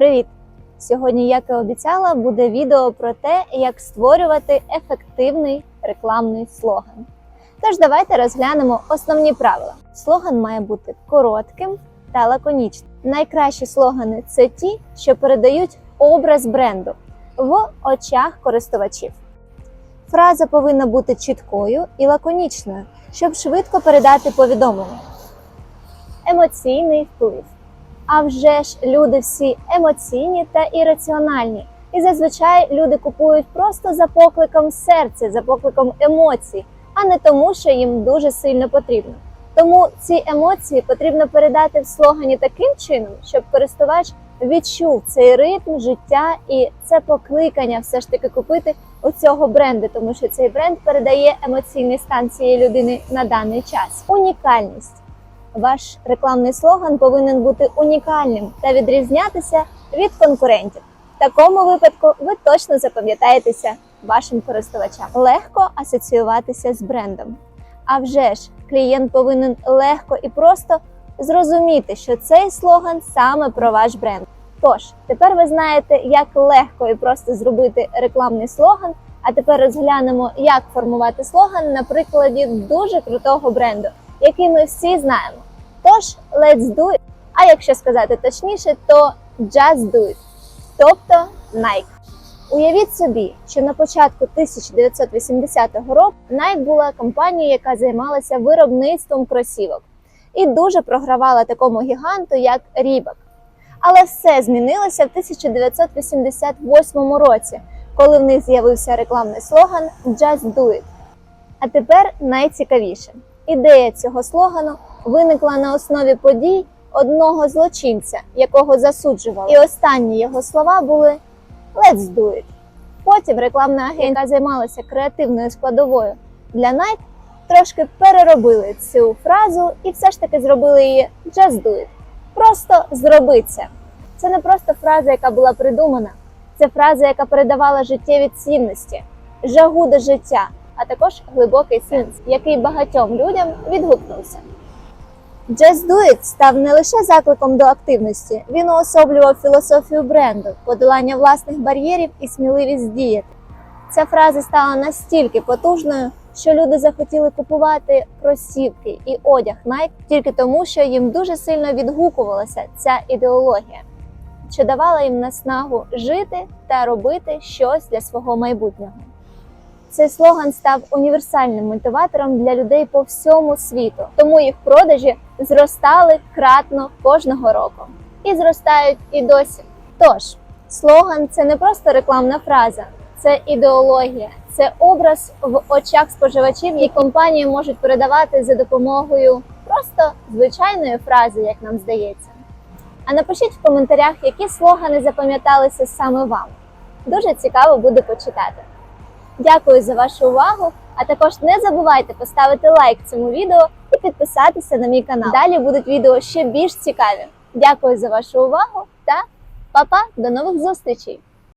Привіт! Сьогодні, як і обіцяла, буде відео про те, як створювати ефективний рекламний слоган. Тож давайте розглянемо основні правила. Слоган має бути коротким та лаконічним. Найкращі слогани це ті, що передають образ бренду в очах користувачів. Фраза повинна бути чіткою і лаконічною, щоб швидко передати повідомлення. Емоційний вплив. А вже ж люди всі емоційні та ірраціональні. І зазвичай люди купують просто за покликом серця, за покликом емоцій, а не тому, що їм дуже сильно потрібно. Тому ці емоції потрібно передати в слогані таким чином, щоб користувач відчув цей ритм життя і це покликання все ж таки купити у цього бренду, тому що цей бренд передає емоційний стан цієї людини на даний час. Унікальність. Ваш рекламний слоган повинен бути унікальним та відрізнятися від конкурентів. В такому випадку ви точно запам'ятаєтеся вашим користувачам. Легко асоціюватися з брендом. А вже ж клієнт повинен легко і просто зрозуміти, що цей слоган саме про ваш бренд. Тож, тепер ви знаєте, як легко і просто зробити рекламний слоган. А тепер розглянемо, як формувати слоган на прикладі дуже крутого бренду, який ми всі знаємо. Тож, let's do it. А якщо сказати точніше, то just do it. Тобто Nike. Уявіть собі, що на початку 1980 року Nike була компанією, яка займалася виробництвом кросівок і дуже програвала такому гіганту, як Reebok. Але все змінилося в 1988 році, коли в них з'явився рекламний слоган Just Do It. А тепер найцікавіше. Ідея цього слогану виникла на основі подій одного злочинця, якого засуджували. І останні його слова були Let's do it. Потім рекламна агентка, займалася креативною складовою для Nike, трошки переробили цю фразу і все ж таки зробили її Just do it. Просто зроби це. Це не просто фраза, яка була придумана, це фраза, яка передавала життєві цінності, жагу до життя, а також глибокий сенс, який багатьом людям відгукнувся. Just Do It став не лише закликом до активності, він уособлював філософію бренду, подолання власних бар'єрів і сміливість діяти. Ця фраза стала настільки потужною, що люди захотіли купувати кросівки і одяг Nike тільки тому, що їм дуже сильно відгукувалася ця ідеологія, що давала їм наснагу жити та робити щось для свого майбутнього. Цей слоган став універсальним мотиватором для людей по всьому світу, тому їх продажі зростали кратно кожного року і зростають і досі. Тож, слоган це не просто рекламна фраза, це ідеологія, це образ в очах споживачів, які компанії можуть передавати за допомогою просто звичайної фрази, як нам здається. А напишіть в коментарях, які слогани запам'яталися саме вам. Дуже цікаво буде почитати. Дякую за вашу увагу. А також не забувайте поставити лайк цьому відео і підписатися на мій канал. Далі будуть відео ще більш цікаві. Дякую за вашу увагу та па-па, до нових зустрічей!